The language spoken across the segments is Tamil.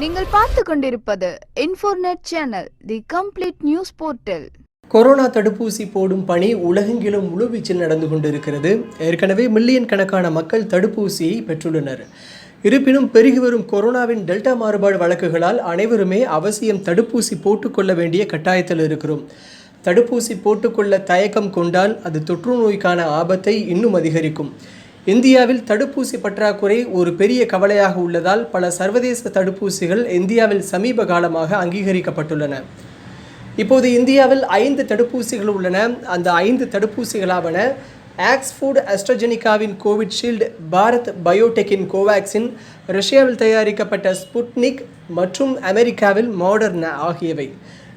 நீங்கள் பார்த்து கொண்டிருப்பது Infornet channel the complete news portal corona தடுப்பூசி போடும் பணி உலகெங்கிலும் முழுவீச்சில் நடந்து கொண்டிருக்கிறது. ஏற்கனவே மில்லியன் கணக்கான மக்கள் தடுப்பூசியை பெற்றுள்ளனர். இருப்பினும் பெருகி வரும் கொரோனாவின் டெல்டா மாறுபாடு வழக்குகளால் அனைவருமே அவசியம் தடுப்பூசி போட்டுக்கொள்ள வேண்டிய கட்டாயத்தில் இருக்கிறோம். தடுப்பூசி போட்டுக்கொள்ள தயக்கம் கொண்டால் அது தொற்று நோய்க்கான ஆபத்தை இன்னும் அதிகரிக்கும். இந்தியாவில் தடுப்பூசி பற்றாக்குறை ஒரு பெரிய கவலையாக உள்ளதால் பல சர்வதேச தடுப்பூசிகள் இந்தியாவில் சமீப காலமாக அங்கீகரிக்கப்பட்டுள்ளன. இப்போது இந்தியாவில் ஐந்து தடுப்பூசிகள் உள்ளன. அந்த ஐந்து தடுப்பூசிகளாவன ஆக்ஸ்ஃபோர்டு அஸ்ட்ரஜெனிகாவின் கோவிட்ஷீல்டு பாரத் பயோடெக்கின் கோவேக்சின் ரஷ்யாவில் தயாரிக்கப்பட்ட ஸ்புட்னிக் மற்றும் அமெரிக்காவில் மாடர்னா ஆகியவை.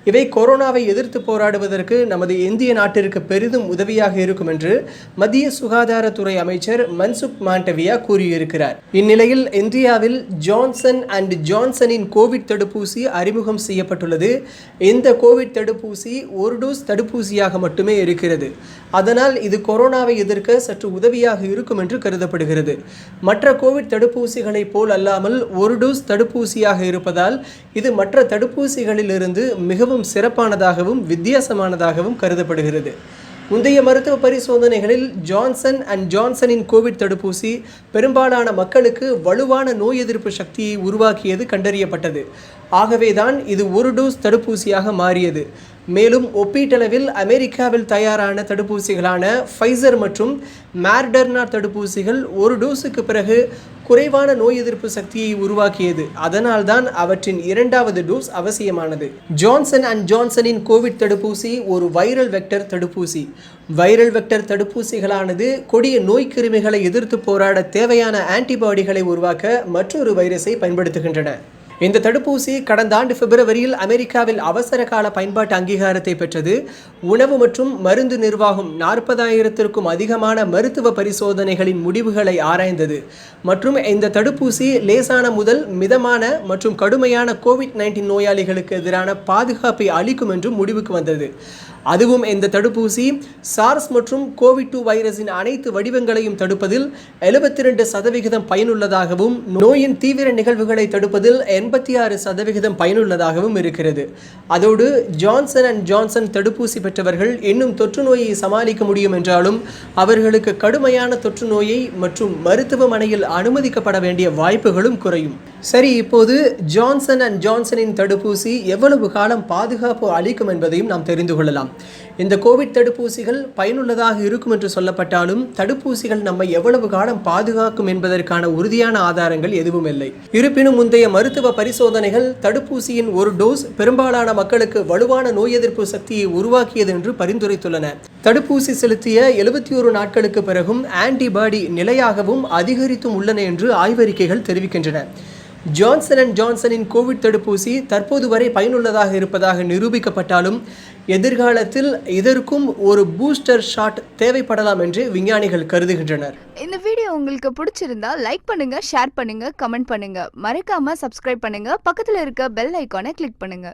இவை கொரோனாவை எதிர்த்து போராடுவதற்கு நமது இந்திய நாட்டிற்கு பெரிதும் உதவியாக இருக்கும் என்று மத்திய சுகாதாரத்துறை அமைச்சர் மன்சுக் மாண்டவியா கூறியிருக்கிறார். இந்நிலையில் இந்தியாவில் ஜான்சன் அண்ட் ஜான்சனின் கோவிட் தடுப்பூசி அறிமுகம் செய்யப்பட்டுள்ளது. இந்த கோவிட் தடுப்பூசி ஒரு டோஸ் தடுப்பூசியாக மட்டுமே இருக்கிறது. அதனால் இது கொரோனாவை எதிர்க்க சற்று உதவியாக இருக்கும் என்று கருதப்படுகிறது. மற்ற கோவிட் தடுப்பூசிகளைப் போல் அல்லாமல் ஒரு டோஸ் தடுப்பூசியாக இருப்பதால் இது மற்ற தடுப்பூசிகளிலிருந்து மிகவும் சிறப்பானதாகவும் வித்தியாசமானதாகவும் கருதப்படுகிறது. முந்தைய மருத்துவ பரிசோதனைகளில் ஜான்சன் அண்ட் ஜான்சனின் கோவிட் தடுப்பூசி பெரும்பாலான மக்களுக்கு வலுவான நோய் எதிர்ப்பு சக்தியை உருவாக்கியது கண்டறியப்பட்டது. ஆகவேதான் இது ஒரு டோஸ் தடுப்பூசியாக மாறியது. மேலும் ஒப்பீட்டளவில் அமெரிக்காவில் தயாரான தடுப்பூசிகளான ஃபைசர் மற்றும் மேர்டர்னா தடுப்பூசிகள் ஒரு டோஸுக்கு பிறகு குறைவான நோய் எதிர்ப்பு சக்தியை உருவாக்கியது. அதனால்தான் அவற்றின் இரண்டாவது டோஸ் அவசியமானது. ஜான்சன் அண்ட் ஜான்சனின் கோவிட் தடுப்பூசி ஒரு வைரல் வெக்டர் தடுப்பூசி. வைரல் வெக்டர் தடுப்பூசிகளானது கொடிய நோய்க்கிருமிகளை எதிர்த்து போராட தேவையான ஆன்டிபாடிகளை உருவாக்க மற்றொரு வைரஸை பயன்படுத்துகின்றன. இந்த தடுப்பூசி கடந்த ஆண்டு பிப்ரவரியில் அமெரிக்காவில் அவசர கால பயன்பாட்டு அங்கீகாரத்தை பெற்றது. உணவு மற்றும் மருந்து நிர்வாகம் நாற்பதாயிரத்திற்கும் அதிகமான மருத்துவ பரிசோதனைகளின் முடிவுகளை ஆராய்ந்தது. மற்றும் இந்த தடுப்பூசி லேசான முதல் மிதமான மற்றும் கடுமையான கோவிட் நைன்டீன் நோயாளிகளுக்கு எதிரான பாதுகாப்பை அளிக்கும் என்றும் முடிவுக்கு வந்தது. அதுவும் இந்த தடுப்பூசி சார்ஸ் மற்றும் கோவிட் டூ வைரஸின் அனைத்து வடிவங்களையும் தடுப்பதில் எழுபத்தி ரெண்டு சதவிகிதம் பயனுள்ளதாகவும் நோயின் தீவிர நிகழ்வுகளை தடுப்பதில் எண்பத்தி ஆறு சதவிகிதம் பயனுள்ளதாகவும் இருக்கிறது. அதோடு ஜான்சன் அண்ட் ஜான்சன் தடுப்பூசி பெற்றவர்கள் இன்னும் தொற்று நோயை சமாளிக்க முடியும் என்றாலும் அவர்களுக்கு கடுமையான தொற்று நோயை மற்றும் மருத்துவமனையில் அனுமதிக்கப்பட வேண்டிய வாய்ப்புகளும் குறையும். சரி இப்போது ஜான்சன் அண்ட் ஜான்சனின் தடுப்பூசி எவ்வளவு காலம் பாதுகாப்பு அளிக்கும் என்பதையும் நாம் தெரிந்து கொள்ளலாம். இந்த கோவிட் தடுப்பூசிகள் பயனுள்ளதாக இருக்கும் என்று சொல்லப்பட்டாலும் தடுப்பூசிகள் நம்மை எவ்வளவு காலம் பாதுகாக்கும் என்பதற்கான உறுதியான ஆதாரங்கள் எதுவும் இல்லை. இருப்பினும் முந்தைய மருத்துவ பரிசோதனைகள் தடுப்பூசியின் ஒரு டோஸ் பெரும்பாலான மக்களுக்கு வலுவான நோய் எதிர்ப்பு சக்தியை உருவாக்கியது என்று பரிந்துரைத்துள்ளன. தடுப்பூசி செலுத்திய எழுபத்தி ஒரு நாட்களுக்கு பிறகும் ஆன்டிபாடி நிலையாகவும் அதிகரித்தும் உள்ளன என்று ஆய்வறிக்கைகள் தெரிவிக்கின்றன. ஜான்சன் அண்ட் ஜான்சனின் கோவிட் தடுப்பூசி தற்போது வரை பயனுள்ளதாக இருப்பதாக நிரூபிக்கப்பட்டாலும் எதிர்காலத்தில் இதற்கும் ஒரு பூஸ்டர் ஷாட் தேவைப்படலாம் என்று விஞ்ஞானிகள் கருதுகின்றனர். இந்த வீடியோ உங்களுக்கு பிடிச்சிருந்தா லைக் பண்ணுங்க ஷேர் பண்ணுங்க கமெண்ட் பண்ணுங்க. மறக்காம சப்ஸ்கிரைப் பண்ணுங்க. பக்கத்தில் இருக்க பெல் ஐக்கானை கிளிக் பண்ணுங்க.